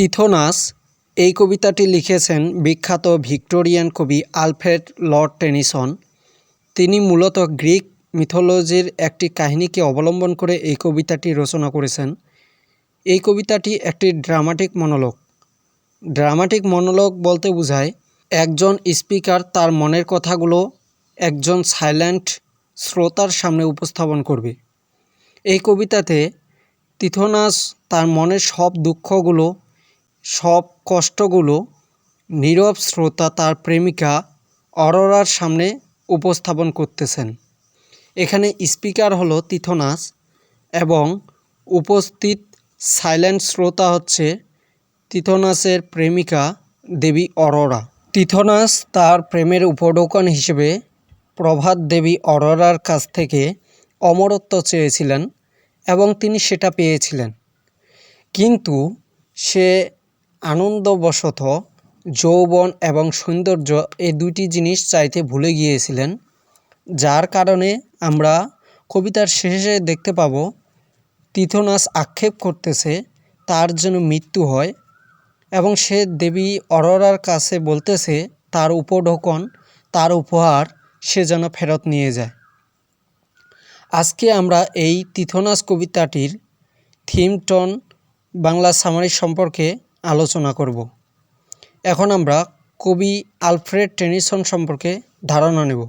তিথোনাস এই কবিতাটি লিখেছেন বিখ্যাত ভিক্টোরিয়ান কবি আলফ্রেড লর্ড টেনিসন। তিনি মূলত গ্রিক মিথোলজির একটি কাহিনীকে অবলম্বন করে এই কবিতাটি রচনা করেছেন। এই কবিতাটি একটি ড্রামাটিক মনোলগ ড্রামাটিক মনোলগ বলতে বোঝায়, একজন স্পিকার তার মনের কথাগুলো একজন সাইলেন্ট শ্রোতার সামনে উপস্থাপন করবে। এই কবিতাতে তিথোনাস তার মনের সব দুঃখগুলো সব কষ্টগুলো নীরব শ্রোতা তার প্রেমিকা অরোরার সামনে উপস্থাপন করতেছেন। এখানে স্পিকার হলো তিথোনাস এবং উপস্থিত সাইলেন্ট শ্রোতা হচ্ছে তিথোনাসের প্রেমিকা দেবী অরোরা। তিথোনাস তার প্রেমের উপঢৌকন হিসেবে প্রভাত দেবী অরোরার কাছ থেকে অমরত্ব চেয়েছিলেন এবং তিনি সেটা পেয়েছিলেন। কিন্তু সে আনন্দবশত যৌবন এবং সৌন্দর্য এই দুটি জিনিস চাইতে ভুলে গিয়েছিলেন, যার কারণে আমরা কবিতার শেষে দেখতে পাব, তিথোনাস আক্ষেপ করতেছে, তার যেন মৃত্যু হয়, এবং সে দেবী অরোরার কাছে বলতেছে, তার উপঢৌকন, তার উপহার সে যেন ফেরত নিয়ে যায়। আজকে আমরা এই তিথোনাস কবিতাটির থিম টোন বাংলা সামারি সম্পর্কে আলোচনা করব। এখন আমরা কবি আলফ্রেড টেনিসন সম্পর্কে ধারণা নেব।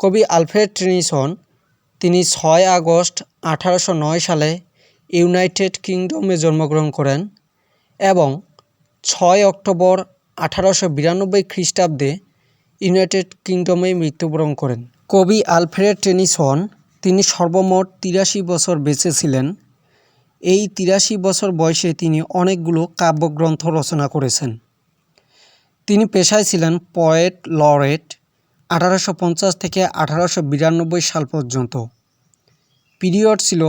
কবি আলফ্রেড টেনিসন তিনি ছয় আগস্ট আঠারোশো নয় সালে ইউনাইটেড কিংডমে জন্মগ্রহণ করেন এবং ছয় অক্টোবর আঠারোশো বিরানব্বই খ্রিস্টাব্দে ইউনাইটেড কিংডমে মৃত্যুবরণ করেন। কবি আলফ্রেড টেনিসন তিনি সর্বমোট তিরাশি বছর বেঁচে ছিলেন। এই তিরাশি বছর বয়সে তিনি অনেকগুলো কাব্যগ্রন্থ রচনা করেছেন। তিনি পেশায় ছিলেন পয়েট লরেট আঠারোশো পঞ্চাশ থেকে আঠারোশো বিরানব্বই সাল পর্যন্ত। পিরিয়ড ছিল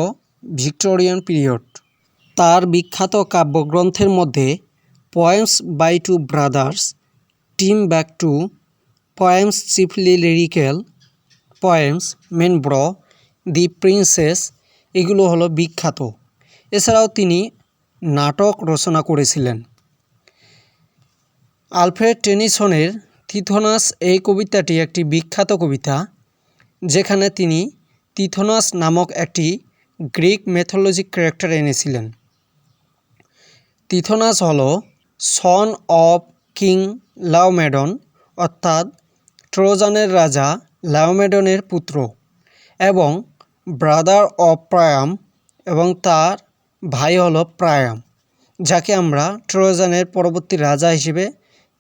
ভিক্টোরিয়ান পিরিয়ড তার বিখ্যাত কাব্যগ্রন্থের মধ্যে poems by two brothers team back to poems chiefly lyrical poems মেনব্র the princess এগুলো হলো বিখ্যাত। এছাড়াও তিনি নাটক রচনা করেছিলেন। আলফ্রেড টেনিসনের তিথোনাস এই কবিতাটি একটি বিখ্যাত কবিতা, যেখানে তিনি তিথোনাস নামক একটি গ্রিক মেথোলজিক ক্যারেক্টার এনেছিলেন। তিথোনাস হল সন অব কিং লাওমেডন অর্থাৎ ট্রোজানের রাজা লাওমেডনের পুত্র এবং ব্রাদার অফ প্রায়াম এবং তার ভাই হলো প্রায়াম, যাকে আমরা ট্রোজানের পরবর্তী রাজা হিসেবে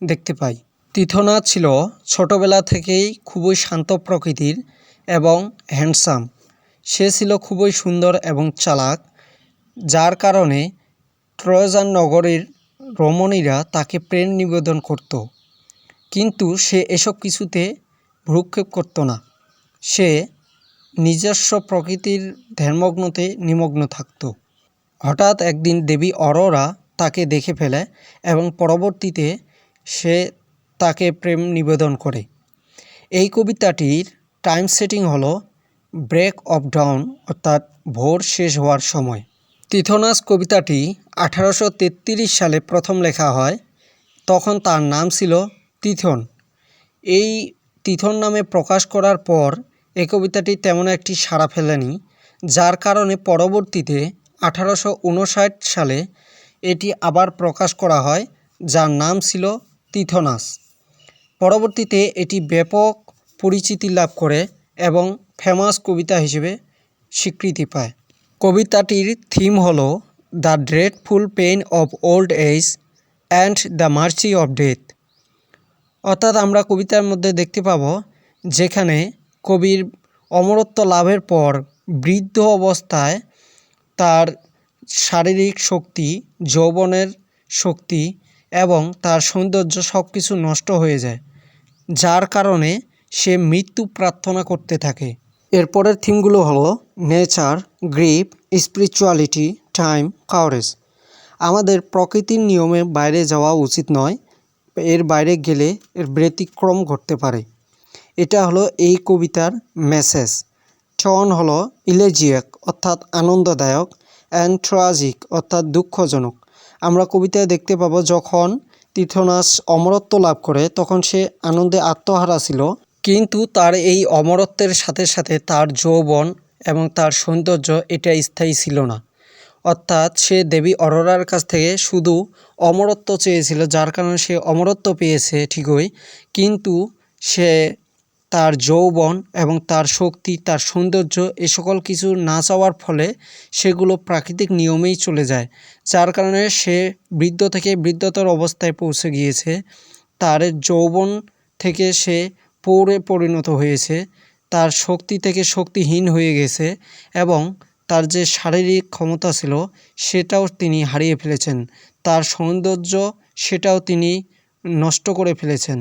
দেখতে পাই। তিথোনাথ ছিল ছোটবেলা থেকেই খুবই শান্ত প্রকৃতির এবং হ্যান্ডসাম সে ছিল খুবই সুন্দর এবং চালাক, যার কারণে ট্রোজান নগরের রমণীরা তাকে প্রেম নিবেদন করত। কিন্তু সে এসব কিছুতে ভ্রুক্ষেপ করতো না। সে নিজস্ব প্রকৃতির ধ্যানমগ্নতে নিমগ্ন থাকত। হঠাৎ একদিন দেবী অরোরা তাকে দেখে ফেলে এবং পরবর্তীতে সে তাকে প্রেম নিবেদন করে। এই কবিতাটির টাইম সেটিং হলো ব্রেক অফ ডাউন অর্থাৎ ভোর শেষ হওয়ার সময়। তিথোনাস কবিতাটি আঠারোশো তেত্রিশ সালে প্রথম লেখা হয়, তখন তার নাম ছিল তিথন। এই তিথন নামে প্রকাশ করার পর এই কবিতাটি তেমন একটি সাড়া ফেলেনি, যার কারণে পরবর্তীতে আঠারোশো উনষাট সালে এটি আবার প্রকাশ করা হয়, যার নাম ছিল তিথনাস। পরবর্তীতে এটি ব্যাপক পরিচিতি লাভ করে এবং ফেমাস কবিতা হিসেবে স্বীকৃতি পায়। কবিতাটির থিম হল the dreadful pain of old age and the march of death অর্থাৎ আমরা কবিতার মধ্যে দেখতে পাব যেখানে কবির অমরত্ব লাভের পর বৃদ্ধ অবস্থায় তার শারীরিক শক্তি, যৌবনের শক্তি এবং তার সৌন্দর্য সব কিছু নষ্ট হয়ে যায়, যার কারণে সে মৃত্যু প্রার্থনা করতে থাকে। এরপরের থিমগুলো হলো nature, grief, spirituality, time courage আমাদের প্রকৃতির নিয়মে বাইরে যাওয়া উচিত নয়, এর বাইরে গেলে এর ব্যতিক্রম ঘটতে পারে। এটা হলো এই কবিতার মেসেজ। টন হল ইলেজিয়াক, অর্থাৎ আনন্দদায়ক অ্যান্ড ট্রাজিক অর্থাৎ দুঃখজনক। আমরা কবিতায় দেখতে পাবো যখন তীর্থনাশ অমরত্ব লাভ করে, তখন সে আনন্দে আত্মহারা ছিল, কিন্তু তার এই অমরত্বের সাথে সাথে তার যৌবন এবং তার সৌন্দর্য এটা স্থায়ী ছিল না। অর্থাৎ সে দেবী অরোরার কাছ থেকে শুধু অমরত্ব চেয়েছিল, যার কারণে সে অমরত্ব পেয়েছে ঠিকই, কিন্তু সে তার যৌবন এবং তার শক্তি, তার সৌন্দর্য এ সকল কিছু না চাওয়ার ফলে সেগুলো প্রাকৃতিক নিয়মেই চলে যায়। যার কারণে সে বৃদ্ধ থেকে বৃদ্ধতর অবস্থায় পৌঁছে গিয়েছে। তার যৌবন থেকে সে পৌরে পরিণত হয়েছে। তার শক্তি থেকে শক্তিহীন হয়ে গেছে এবং তার যে শারীরিক ক্ষমতা ছিল সেটাও তিনি হারিয়ে ফেলেছেন। তার সৌন্দর্য সেটাও তিনি নষ্ট করে ফেলেছেন।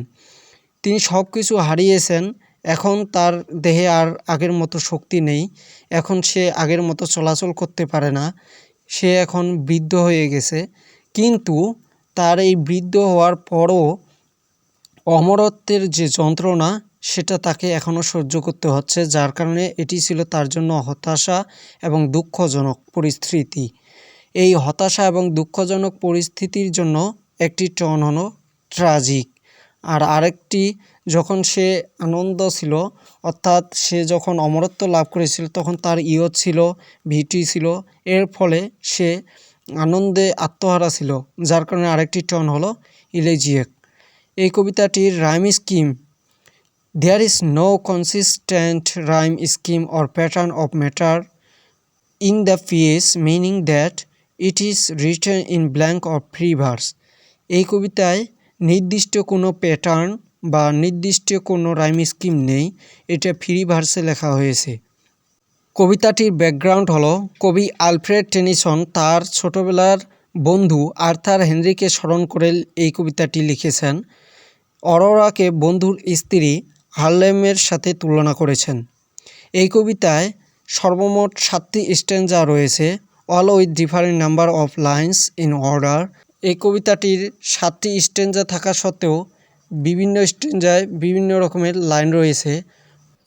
তিনি সব কিছু হারিয়েছেন, এখন তার দেহে আর আগের মতো শক্তি নেই, এখন সে আগের মতো চলাচল করতে পারে না, সে এখন বৃদ্ধ হয়ে গেছে। কিন্তু তার এই বৃদ্ধ হওয়ার পরও অমরত্বের যে যন্ত্রণা, সেটা তাকে এখনও সহ্য করতে হচ্ছে, যার কারণে এটি ছিল তার জন্য হতাশা এবং দুঃখজনক পরিস্থিতি। এই হতাশা এবং দুঃখজনক পরিস্থিতির জন্য একটি টন হলো ট্রাজিক। আর আরেকটি, যখন সে আনন্দ ছিল, অর্থাৎ সে যখন অমরত্ব লাভ করেছিল, তখন তার ইয়ত ছিল, ভিটি ছিল। এর ফলে সে আনন্দে আত্মহারা ছিল, যার কারণে আরেকটি টন হলো ইলেজিয়েক। এই কবিতাটির rhyme scheme there is no consistent rhyme scheme or pattern of metre in the piece meaning that it is written in blank of free verse এই কবিতায় নির্দিষ্ট কোনো প্যাটার্ন বা নির্দিষ্ট কোনো রাইম স্কিম নেই, এটা ফ্রি ভার্সে লেখা হয়েছে। কবিতাটির ব্যাকগ্রাউন্ড হলো, কবি আলফ্রেড টেনিসন তার ছোটবেলার বন্ধু আর্থার হেনরিকে স্মরণ করে এই কবিতাটি লিখেছেন, অরোরাকে বন্ধুর স্ত্রী হার্লেমের সাথে তুলনা করেছেন। এই কবিতায় সর্বমোট সাতটি স্ট্যান্ডা রয়েছে all with different number of lines in order এই কবিতাটির সাতটি স্ট্যান্ডা থাকা সত্ত্বেও বিভিন্ন স্ট্যান্ডায় বিভিন্ন রকমের লাইন রয়েছে।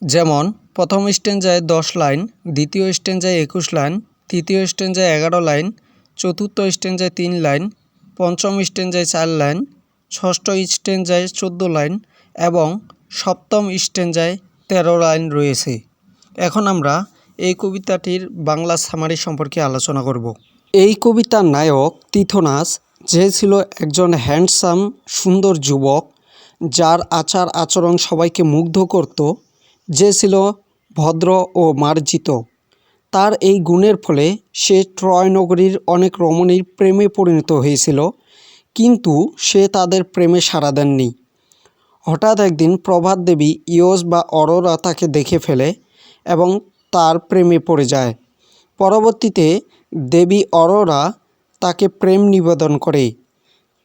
যেমন, প্রথম স্ট্যান্ডায় দশ লাইন, দ্বিতীয় স্ট্যান্ডায় একুশ লাইন, তৃতীয় স্ট্যান্ডায় এগারো লাইন, চতুর্থ স্ট্যান্ডায় তিন লাইন, পঞ্চম স্ট্যান্ডায় চার লাইন, ষষ্ঠ স্ট্যান্ডায় চোদ্দ লাইন এবং সপ্তম স্ট্যান্ডায় তেরো লাইন রয়েছে। এখন আমরা এই কবিতাটির বাংলা সামারি সম্পর্কে আলোচনা করব। এই কবিতার নায়ক তীথনাস যে ছিল একজন হ্যান্ডসাম, সুন্দর যুবক, যার আচার আচরণ সবাইকে মুগ্ধ করত, যে ছিল ভদ্র ও মার্জিত। তার এই গুণের ফলে সে ট্রয় নগরীর অনেক রমণীর প্রেমে পরিণত হয়েছিল, কিন্তু সে তাদের প্রেমে সাড়া দেননি। হঠাৎ একদিন প্রভাত দেবী ইয়োস বা অরোরা তাকে দেখে ফেলে এবং তার প্রেমে পড়ে যায়। পরবর্তীতে দেবী অরোরা তাকে প্রেম নিবেদন করে।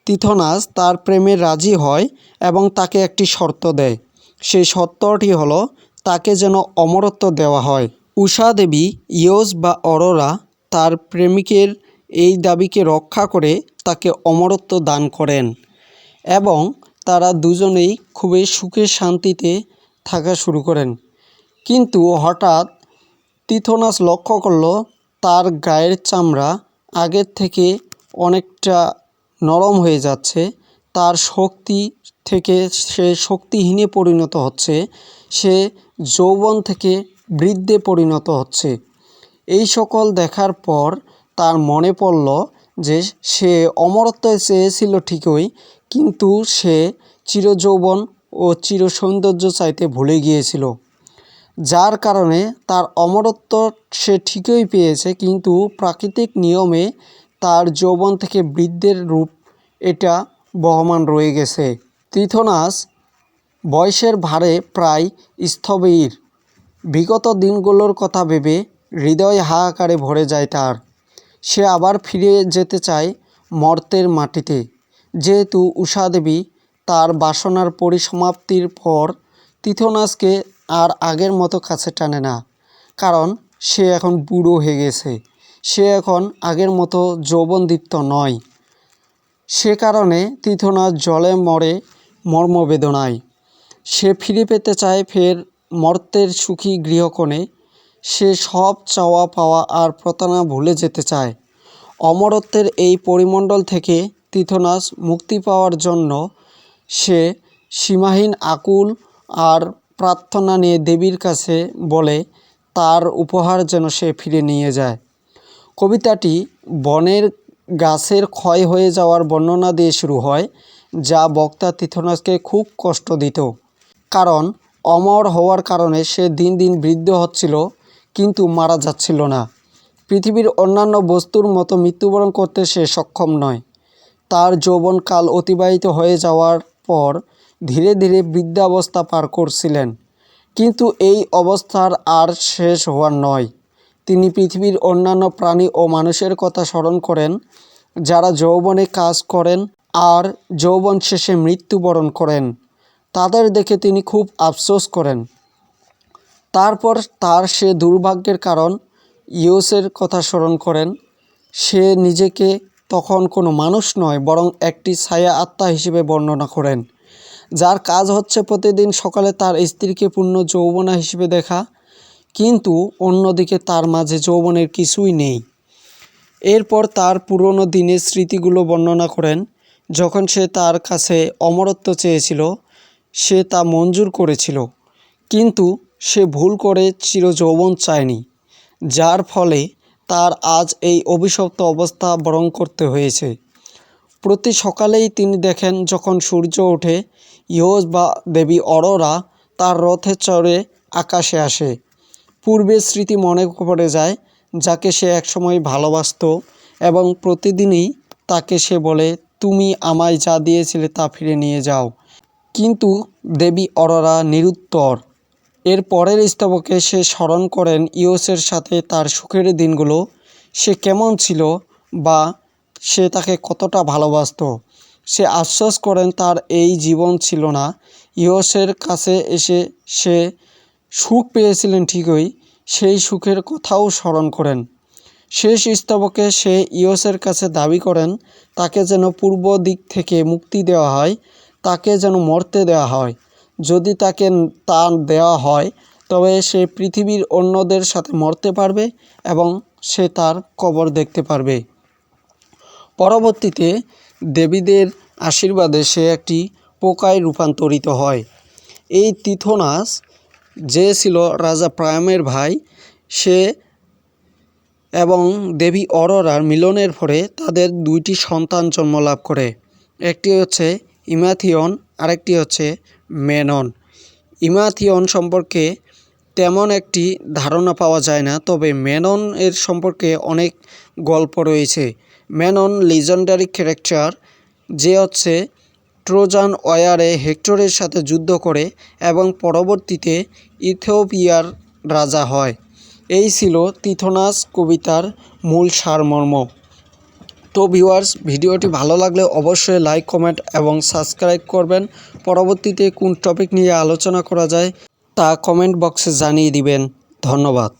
তিথনাস তার প্রেমে রাজি হয় এবং তাকে একটি শর্ত দেয়। সেই শর্তটি হলো, তাকে যেন অমরত্ব দেওয়া হয়। উষা দেবী, ইয়োস বা অরোরা তার প্রেমিকের এই দাবিকে রক্ষা করে তাকে অমরত্ব দান করেন এবং তারা দুজনেই খুবই সুখে শান্তিতে থাকা শুরু করেন। কিন্তু হঠাৎ তীথনাস লক্ষ্য করল, তার গায়ের চামড়া আগের থেকে অনেকটা নরম হয়ে যাচ্ছে। তার শক্তি থেকে সে শক্তিহীনে পরিণত হচ্ছে। সে যৌবন থেকে বৃদ্ধে পরিণত হচ্ছে। এই সকল দেখার পর তার মনে পড়ল যে সে অমরত্ব চেয়েছিল ঠিকই, কিন্তু সে চিরযৌবন ও চির সৌন্দর্য চাইতে ভুলে গিয়েছিল। যার কারণে তার অমরত্ব সে ঠিকই পেয়েছে, কিন্তু প্রাকৃতিক নিয়মে তার যৌবন থেকে বৃদ্ধের রূপ এটা বহমান রয়ে গেছে। তীথনাস বয়সের ভারে প্রায় স্থবির। বিগত দিনগুলোর কথা ভেবে হৃদয় হাহাকারে ভরে যায় তার। সে আবার ফিরে যেতে চায় মর্তের মাটিতে। যেহেতু উষা দেবী তার বাসনার পরিসমাপ্তির পর তীথনাসকে আর আগের মতো কাছে টানে না। কারণ সে এখন বুড়ো হয়ে গেছে। সে এখন আগের মতো যৌবনদীপ্ত নয়। সে কারণে তীথনাস জলে মরে মর্মবেদনায়। সে ফিরে পেতে চায় ফের মর্তের সুখী গৃহকোণে। সে সব চাওয়া পাওয়া আর প্রতারণা ভুলে যেতে চায়। অমরত্বের এই পরিমণ্ডল থেকে তীথনাস মুক্তি পাওয়ার জন্য সে সীমাহীন আকুল আর প্রার্থনা নিয়ে দেবীর কাছে বলে, তার উপহার যেন সে ফিরে নিয়ে যায়। কবিতাটি বনের গাছের ক্ষয় হয়ে যাওয়ার বর্ণনা দিয়ে শুরু হয়, যা বক্তা তীর্থনাথকে খুব কষ্ট দিত। কারণ, অমর হওয়ার কারণে সে দিন দিন বৃদ্ধ হচ্ছিল, কিন্তু মারা যাচ্ছিল না। পৃথিবীর অন্যান্য বস্তুর মতো মৃত্যুবরণ করতে সে সক্ষম নয়। তার যৌবনকাল অতিবাহিত হয়ে যাওয়ার পর ধীরে ধীরে বৃদ্ধাবস্থা পার করছিলেন। কিন্তু এই অবস্থার আর শেষ হওয়ার নয়। তিনি পৃথিবীর অন্যান্য প্রাণী ও মানুষের কথা স্মরণ করেন, যারা যৌবনে কাজ করেন আর যৌবন শেষে মৃত্যুবরণ করেন। তাদের দেখে তিনি খুব আফসোস করেন। তারপর তার সে দুর্ভাগ্যের কারণ ইউসের কথা স্মরণ করেন। সে নিজেকে তখন কোনো মানুষ নয়, বরং একটি ছায়া আত্মা হিসেবে বর্ণনা করেন। যার কাজ হচ্ছে প্রতিদিন সকালে তার স্ত্রীকে পূর্ণ যৌবনা হিসেবে দেখা, কিন্তু অন্যদিকে তার মাঝে যৌবনের কিছুই নেই। এরপর তার পুরনো দিনের স্মৃতিগুলো বর্ণনা করেন। যখন সে তার কাছে অমরত্ব চেয়েছিল, সে তা মঞ্জুর করেছিল, কিন্তু সে ভুল করে চির যৌবন চায়নি, যার ফলে তার আজ এই অভিশপ্ত অবস্থা বরণ করতে হয়েছে। প্রতি সকালেই তিনি দেখেন, যখন সূর্য ওঠে ইয়োজ বা দেবী অরোরা তার রথে চড়ে আকাশে আসে। পূর্বের স্মৃতি মনে পড়ে যায়, যাকে সে একসময় ভালোবাসতো এবং প্রতিদিনই তাকে সে বলে, তুমি আমায় যা দিয়েছিলে তা ফিরে নিয়ে যাও। কিন্তু দেবী অরোরা নিরুত্তর। এর পরের স্তবকে সে স্মরণ করেন ইওসের সাথে তার সুখের দিনগুলো, সে কেমন ছিল বা সে তাকে কতটা ভালোবাসতো। সে আশ্বাস করেন তার এই জীবন ছিল না। ইয়সের কাছে এসে সে সুখ পেয়েছিলেন ঠিকই, সেই সুখের কথাও স্মরণ করেন। শেষ স্তবকে সে ইয়সের কাছে দাবি করেন, তাকে যেন পূর্ব দিক থেকে মুক্তি দেওয়া হয়, তাকে যেন মরতে দেওয়া হয়। যদি তাকে তা দেওয়া হয়, তবে সে পৃথিবীর অন্যদের সাথে মরতে পারবে এবং সে তার কবর দেখতে পারবে। পরবর্তীতে দেবীদের আশীর্বাদে সে একটি পোকায় রূপান্তরিত হয়। এই তীথনাস, যে ছিল রাজা প্রায়ামের ভাই, সে এবং দেবী অরোরার মিলনের পরে তাদের দুইটি সন্তান জন্ম লাভ করে। একটি হচ্ছে ইমাথিয়ন, আরেকটি হচ্ছে মেনন। ইমাথিয়ন সম্পর্কে তেমন একটি ধারণা পাওয়া যায় না, তবে মেনন এর সম্পর্কে অনেক গল্প রয়েছে। মেনন লিজেন্ডারি ক্যারেক্টার, যে হচ্ছে ট্রোজান ওয়ারে হেক্টরের সাথে যুদ্ধ করে এবং পরবর্তীতে ইথিওপিয়ার রাজা হয়। এই ছিল তিথনাস কবিতার মূল সারমর্ম। তো ভিউয়ার্স, ভিডিওটি ভালো লাগলে অবশ্যই লাইক, কমেন্ট এবং সাবস্ক্রাইব করবেন। পরবর্তীতে কোন টপিক নিয়ে আলোচনা করা যায় তা কমেন্ট বক্সে জানিয়ে দিবেন। ধন্যবাদ।